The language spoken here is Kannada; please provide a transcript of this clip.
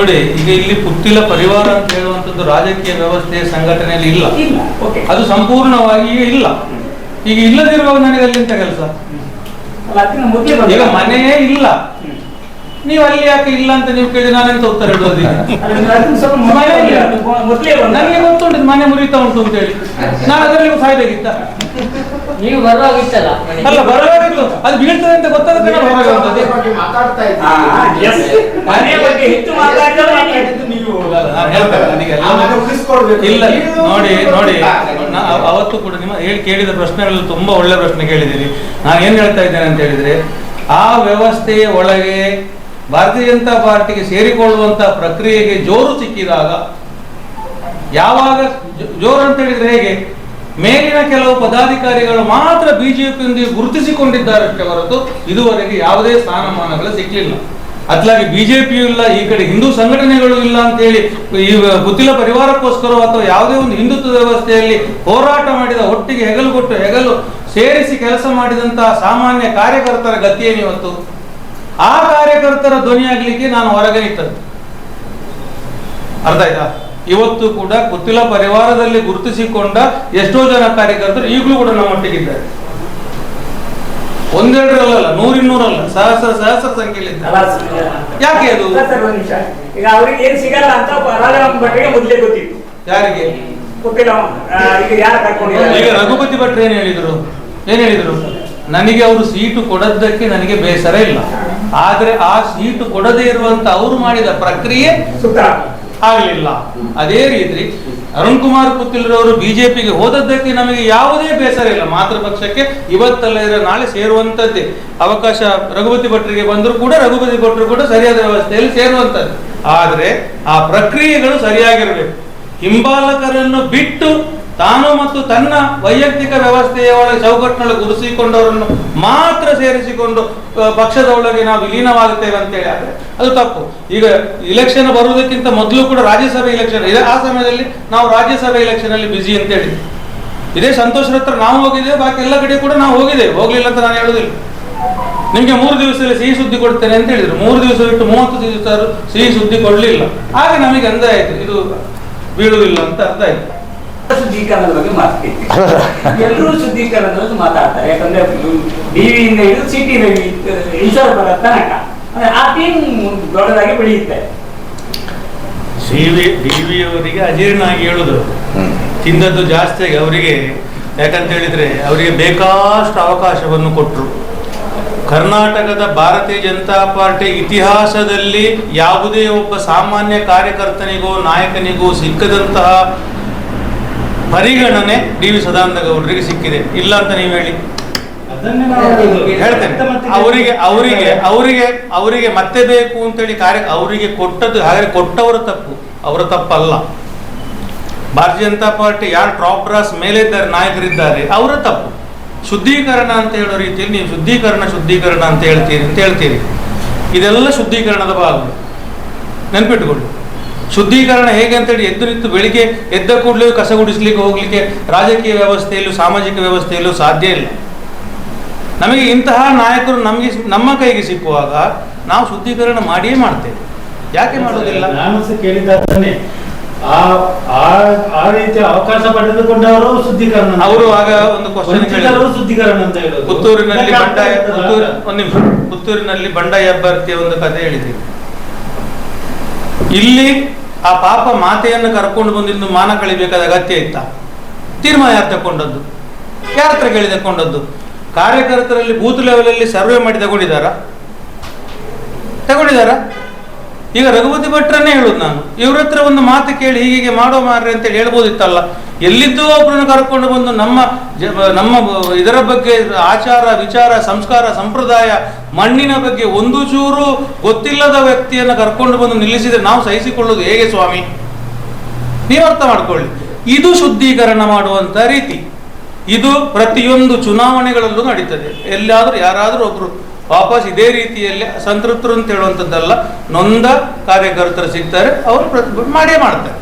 ನೋಡಿ ಈಗ ಇಲ್ಲಿ ಪುತ್ತಿಲ ಪರಿವಾರ ಅಂತ ಹೇಳುವಂಥದ್ದು ರಾಜಕೀಯ ವ್ಯವಸ್ಥೆಯ ಸಂಘಟನೆಯಲ್ಲಿ ಇಲ್ಲ. ಅದು ಸಂಪೂರ್ಣವಾಗಿ ಈಗ ಇಲ್ಲ. ಈಗ ಇಲ್ಲದಿರುವಾಗ ನನಗೆ ಅಲ್ಲಿಂತ ಕೆಲಸ? ಈಗ. ಮನೆಯೇ ಇಲ್ಲ. ನೀವು ಅಲ್ಲಿ ಯಾಕೆ ಇಲ್ಲ ಅಂತ ನೀವು ಕೇಳಿ ನಾನೆಂತ ಉತ್ತರ ಹೇಳೋದಿಲ್ಲ. ನನಗೆ ಗೊತ್ತುಂಟು ಮನೆ ಮುರಿತಾ ಉಂಟು ಅಂತ ಹೇಳಿ. ನಾನು ಅದರಲ್ಲಿ ಸಾಯ್ಬೇಕಿತ್ತ ನೀವು ಬರುವಾಗಿತ್ತಲ್ಲ. ಅಲ್ಲ ಬರವಾಗಿತ್ತು ಅದು ಬೀಳ್ತದೆ ಅಂತ ಗೊತ್ತಾದ ಇಲ್ಲ ನೋಡಿ ನೋಡಿ. ಅವತ್ತು ಕೂಡ ನಿಮ್ಮ ಹೇಳಿ ಕೇಳಿದ ಪ್ರಶ್ನೆಗಳಲ್ಲಿ ತುಂಬಾ ಒಳ್ಳೆ ಪ್ರಶ್ನೆ ಕೇಳಿದ್ದೀನಿ. ನಾನು ಏನ್ ಹೇಳ್ತಾ ಇದ್ದೇನೆ ಅಂತ ಹೇಳಿದ್ರೆ ಆ ವ್ಯವಸ್ಥೆಯ ಒಳಗೆ ಭಾರತೀಯ ಜನತಾ ಪಾರ್ಟಿಗೆ ಸೇರಿಕೊಳ್ಳುವಂತ ಪ್ರಕ್ರಿಯೆಗೆ ಜೋರು ಸಿಕ್ಕಿದಾಗ ಯಾವಾಗ ಜೋರು ಅಂತ ಹೇಳಿದ್ರೆ ಹೇಗೆ? ಮೇಲಿನ ಕೆಲವು ಪದಾಧಿಕಾರಿಗಳು ಮಾತ್ರ ಬಿಜೆಪಿಯೊಂದಿಗೆ ಗುರುತಿಸಿಕೊಂಡಿದ್ದಾರಷ್ಟೇ ಹೊರತು ಇದುವರೆಗೆ ಯಾವುದೇ ಸ್ಥಾನಮಾನಗಳು ಸಿಕ್ಕಲಿಲ್ಲ ಅತ್ಲಾಗಿ ಬಿಜೆಪಿಯೂ ಇಲ್ಲ, ಈ ಕಡೆ ಹಿಂದೂ ಸಂಘಟನೆಗಳು ಇಲ್ಲ ಅಂತ ಹೇಳಿ ಈ ಗುತ್ತಿಲ ಪರಿವಾರಕ್ಕೋಸ್ಕರ ಅಥವಾ ಯಾವುದೇ ಒಂದು ಹಿಂದುತ್ವ ವ್ಯವಸ್ಥೆಯಲ್ಲಿ ಹೋರಾಟ ಮಾಡಿದ ಒಟ್ಟಿಗೆ ಹೆಗಲು ಕೊಟ್ಟು ಹೆಗಲು ಸೇರಿಸಿ ಕೆಲಸ ಮಾಡಿದಂತಹ ಸಾಮಾನ್ಯ ಕಾರ್ಯಕರ್ತರ ಗತಿಯೇನಿವತ್ತು ಆ ಕಾರ್ಯಕರ್ತರ ಧ್ವನಿಯಾಗಲಿಕ್ಕೆ ನಾನು ಹೊರಗೆ ನಿಂತದ್ದು. ಅರ್ಥ ಆಯ್ತಾ? ಇವತ್ತು ಕೂಡ ಕುತ್ತಿಲ ಪರಿವಾರದಲ್ಲಿ ಗುರುತಿಸಿಕೊಂಡ ಎಷ್ಟೋ ಜನ ಕಾರ್ಯಕರ್ತರು ಈಗಲೂ ಕೂಡ ನಮ್ಮೊಟ್ಟಿಗಿದ್ದಾರೆ. ಒಂದೆರಡರಲ್ಲ ನೂರಿನ್ನೂರಲ್ಲ. ಸಹಸ್ರ ಸಹಸ್ರ ಸಂಖ್ಯೆಯಲ್ಲಿ ಯಾಕೆ ಅದು? ಈಗ ಅವ್ರಿಗೆ ಏನ್ ಸಿಗಲ್ಲ ಅಂತ ರಾಜರಾಮ ಭಟ್ರಿಗೆ ಮೊದಲೇ ಗೊತ್ತಿತ್ತು. ಯಾರಿಗೆ? ಗೊತ್ತಿಲ್ಲ ಈಗ ಯಾರು ಈಗ ರಘುಪತಿ ಭಟ್ರು ಏನ್ ಹೇಳಿದ್ರು? ಏನ್ ಹೇಳಿದ್ರು? ನನಗೆ ಅವರು ಸೀಟು ಕೊಡದ್ದಕ್ಕೆ ನನಗೆ ಬೇಸರ ಇಲ್ಲ. ಆದ್ರೆ ಆ ಸೀಟು ಕೊಡದೇ ಇರುವಂತ ಅವರು ಮಾಡಿದ ಪ್ರಕ್ರಿಯೆ ಸುತ್ತ ಆಗಲಿಲ್ಲ. ಅದೇ ರೀತಿ ಅರುಣ್ ಕುಮಾರ್ ಪುತ್ತಿಲ್ರವರು ಬಿಜೆಪಿಗೆ ಹೋದದ್ದಕ್ಕೆ ನಮಗೆ ಯಾವುದೇ ಬೇಸರ ಇಲ್ಲ. ಮಾತೃಪಕ್ಷಕ್ಕೆ ಇವತ್ತಲ್ಲ ಇರೋ ನಾಳೆ ಸೇರುವಂತದ್ದೇ. ಅವಕಾಶ ರಘುಪತಿ ಭಟ್ರಿಗೆ ಬಂದರೂ ಕೂಡ ರಘುಪತಿ ಭಟ್ರು ಕೂಡ ಸರಿಯಾದ ವ್ಯವಸ್ಥೆಯಲ್ಲಿ ಸೇರುವಂತದ್ದು. ಆದ್ರೆ ಆ ಪ್ರಕ್ರಿಯೆಗಳು ಸರಿಯಾಗಿರಬೇಕು. ಹಿಂಬಾಲಕರನ್ನು ಬಿಟ್ಟು ತಾನು ಮತ್ತು ತನ್ನ ವೈಯಕ್ತಿಕ ವ್ಯವಸ್ಥೆಯ ಒಳಗೆ ಚೌಕಟ್ಟಿನೊಳಗೆ ಗುರುಸಿಕೊಂಡವರನ್ನು ಮಾತ್ರ ಸೇರಿಸಿಕೊಂಡು ಪಕ್ಷದ ಒಳಗೆ ನಾವು ವಿಲೀನವಾಗುತ್ತೇವೆ ಅಂತೇಳಿ ಆದ್ರೆ ಅದು ತಪ್ಪು. ಈಗ ಇಲೆಕ್ಷನ್ ಬರುವುದಕ್ಕಿಂತ ಮೊದಲು ಕೂಡ ರಾಜ್ಯಸಭೆ ಇಲೆಕ್ಷನ್ ಇದೆ ಆ ಸಮಯದಲ್ಲಿ ನಾವು ರಾಜ್ಯಸಭೆ ಇಲೆಕ್ಷನ್ ಅಲ್ಲಿ ಬಿಸಿ ಅಂತ ಹೇಳಿ ಇದೇ ಸಂತೋಷರ ಹತ್ರ ನಾವು ಹೋಗಿದ್ದೇವೆ, ಬಾಕಿ ಎಲ್ಲ ಕಡೆ ಕೂಡ ನಾವು ಹೋಗಿದ್ದೇವೆ. ಹೋಗ್ಲಿಲ್ಲ ಅಂತ ನಾನು ಹೇಳುದಿಲ್ಲ. ನಿಮ್ಗೆ ಮೂರು ದಿವಸದಲ್ಲಿ ಸಿಹಿ ಸುದ್ದಿ ಕೊಡ್ತೇನೆ ಅಂತ ಹೇಳಿದ್ರು. ಮೂರು ದಿವಸ ಬಿಟ್ಟು ಮೂವತ್ತು ದಿವಸ ಸಿಹಿ ಸುದ್ದಿ ಕೊಡ್ಲಿಲ್ಲ. ಆಗ ನಮಗೆ ಅಂದ ಆಯ್ತು ಇದು ಬೀಳುವುದಿಲ್ಲ ಅಂತ ಅರ್ಥ ಆಯ್ತು. ಶುದ್ಧೀಕರಣದ ಬಗ್ಗೆ ಮಾತಾಡ್ತೀವಿ ಎಲ್ಲರೂ ಶುದ್ಧೀಕರಣದ ಬಗ್ಗೆ ಮಾತಾಡ್ತಾರೆ. ಯಾಕಂದ್ರೆ ಡಿವಿಯಿಂದ ಹಿಡಿದು ಸಿಟಿ ಈಶ್ವರ ಬರೋ ತನಕ. ಆ ಟೀಮ್ ದೊಡ್ಡದಾಗಿ ಬೆಳೆಯುತ್ತೆ. ಸಿವಿ ಡಿವಿಯವರಿಗೆ ಅಜೀರ್ಣ ಆಗಿ ಹೇಳುದು. ತಿಂದದ್ದು ಜಾಸ್ತಿ ಆಗಿ ಅವರಿಗೆ ಯಾಕಂತ ಹೇಳಿದ್ರೆ ಅವರಿಗೆ ಬೇಕಾಷ್ಟು ಅವಕಾಶವನ್ನು ಕೊಟ್ಟರು ಕರ್ನಾಟಕದ ಭಾರತೀಯ ಜನತಾ ಪಾರ್ಟಿ ಇತಿಹಾಸದಲ್ಲಿ ಯಾವುದೇ ಒಬ್ಬ ಸಾಮಾನ್ಯ ಕಾರ್ಯಕರ್ತನಿಗೂ ನಾಯಕನಿಗೂ ಸಿಕ್ಕದಂತಹ ಪರಿಗಣನೆ ಡಿ ವಿ ಸದಾನಂದ ಗೌಡರಿಗೆ ಸಿಕ್ಕಿದೆ. ಇಲ್ಲ ಅಂತ ನೀವು ಹೇಳಿ. ಹೇಳ್ತೇನೆ. ಅವರಿಗೆ ಅವರಿಗೆ ಅವರಿಗೆ ಅವರಿಗೆ ಮತ್ತೆ ಬೇಕು ಅಂತೇಳಿ ಕಾರ್ಯ ಅವರಿಗೆ ಕೊಟ್ಟದ್ದು ಹಾಗೆ ಕೊಟ್ಟವರ ತಪ್ಪು. ಅವರ ತಪ್ಪಲ್ಲ. ಭಾರತೀಯ ಜನತಾ ಪಾರ್ಟಿ ಯಾರು ಟಾಪ್ ಡ್ರಾಸ್ ಮೇಲೆ ಇದ್ದಾರೆ ನಾಯಕರಿದ್ದಾರೆ ಅವರ ತಪ್ಪು. ಶುದ್ಧೀಕರಣ ಅಂತ ಹೇಳೋ ರೀತಿಯಲ್ಲಿ ನೀವು ಶುದ್ಧೀಕರಣ ಶುದ್ಧೀಕರಣ ಅಂತ ಹೇಳ್ತೀರಿ ಅಂತ ಹೇಳ್ತೀರಿ. ಇದೆಲ್ಲ ಶುದ್ಧೀಕರಣದ ಭಾಗ. ನೆನ್ಪಿಟ್ಕೊಳ್ಳಿ. ಶುದ್ಧೀಕರಣ ಹೇಗೆ ಅಂತೇಳಿ ಎದ್ದು ನಿಂತು ಬೆಳಿಗ್ಗೆ ಎದ್ದ ಕೂಡಲೇ ಕಸ ಗುಡಿಸ್ಲಿಕ್ಕೆ ಹೋಗ್ಲಿಕ್ಕೆ ರಾಜಕೀಯ ವ್ಯವಸ್ಥೆಯಲ್ಲೂ ಸಾಮಾಜಿಕ ವ್ಯವಸ್ಥೆಯಲ್ಲೂ ಸಾಧ್ಯ ಇಲ್ಲ. ನಮಗೆ ಇಂತಹ ನಾಯಕರು ನಮಗೆ ನಮ್ಮ ಕೈಗೆ ಸಿಕ್ಕುವಾಗ ನಾವು ಶುದ್ಧೀಕರಣ ಮಾಡಿಯೇ ಮಾಡ್ತೇವೆ. ಯಾಕೆ ಮಾಡೋದಿಲ್ಲ ನಾನು ಸಹ ಕೇಳಿದ್ದಾನೆ ಆ ಆ ಆ ರೀತಿಯ ಅವಕಾಶ ಪಡೆದುಕೊಂಡವರು ಶುದ್ಧೀಕರಣ ಅವರು ಆಗ ಒಂದು ಕ್ವಶನ್ ಶುದ್ಧೀಕರಣ ಅಂತ ಹೇಳೋದು. ಪುತ್ತೂರಿನಲ್ಲಿ ಬಂಡಾಯ ಒಂದು ಪುತ್ತೂರಿನಲ್ಲಿ ಬಂಡಾಯ ಅಭ್ಯರ್ಥಿಯ ಒಂದು ಕಥೆ ಹೇಳಿದ್ದೀವಿ ಇಲ್ಲಿ ಆ ಪಾಪ ಮಾತೆಯನ್ನು ಕರ್ಕೊಂಡು ಬಂದಿದ್ದು ಮಾನ ಕಳಿಬೇಕಾದ ಅಗತ್ಯ ಇತ್ತ? ತೀರ್ಮಾನ ಯಾರು ತಗೊಂಡದ್ದು ಯಾರ ಹತ್ರ ಕೇಳಿ ತಗೊಂಡದ್ದು ಕಾರ್ಯಕರ್ತರಲ್ಲಿ ಬೂತ್ ಲೆವೆಲಲ್ಲಿ ಸರ್ವೆ ಮಾಡಿ ತಗೊಂಡಿದ್ದಾರಾ? ತಗೊಂಡಿದ್ದಾರ? ಈಗ ರಘುಪತಿ ಭಟ್ರನ್ನೇ ಹೇಳುದು ನಾನು. ಇವ್ರ ಹತ್ರ ಒಂದು ಮಾತು ಕೇಳಿ ಹೀಗೆ ಮಾಡೋ ಮಾರ್ರೆ ಅಂತೇಳಿ ಹೇಳ್ಬೋದಿತ್ತಲ್ಲ. ಎಲ್ಲಿದ್ದೋ ಒಬ್ಬರನ್ನು ಕರ್ಕೊಂಡು ಬಂದು ನಮ್ಮ ನಮ್ಮ ಇದರ ಬಗ್ಗೆ ಆಚಾರ, ವಿಚಾರ, ಸಂಸ್ಕಾರ, ಸಂಪ್ರದಾಯ, ಮಣ್ಣಿನ ಬಗ್ಗೆ ಒಂದು ಚೂರು ಗೊತ್ತಿಲ್ಲದ ವ್ಯಕ್ತಿಯನ್ನು ಕರ್ಕೊಂಡು ಬಂದು ನಿಲ್ಲಿಸಿದ್ರೆ ನಾವು ಸಹಿಸಿಕೊಳ್ಳೋದು ಹೇಗೆ ಸ್ವಾಮಿ? ನೀವು ಅರ್ಥ ಮಾಡ್ಕೊಳ್ಳಿ. ಇದು ಶುದ್ಧೀಕರಣ ಮಾಡುವಂತ ರೀತಿ. ಇದು ಪ್ರತಿಯೊಂದು ಚುನಾವಣೆಗಳಲ್ಲೂ ನಡೀತದೆ. ಎಲ್ಲಾದ್ರೂ ಯಾರಾದ್ರೂ ಒಬ್ರು ವಾಪಸ್ ಇದೇ ರೀತಿಯಲ್ಲಿ ಸಂತೃಪ್ತರು ಅಂತ ಹೇಳುವಂಥದ್ದಲ್ಲ ನೊಂದ ಕಾರ್ಯಕರ್ತರು ಸಿಗ್ತಾರೆ ಅವರು ಪ್ರತಿ- ಮಾಡಿಯೇ ಮಾಡ್ತಾರೆ.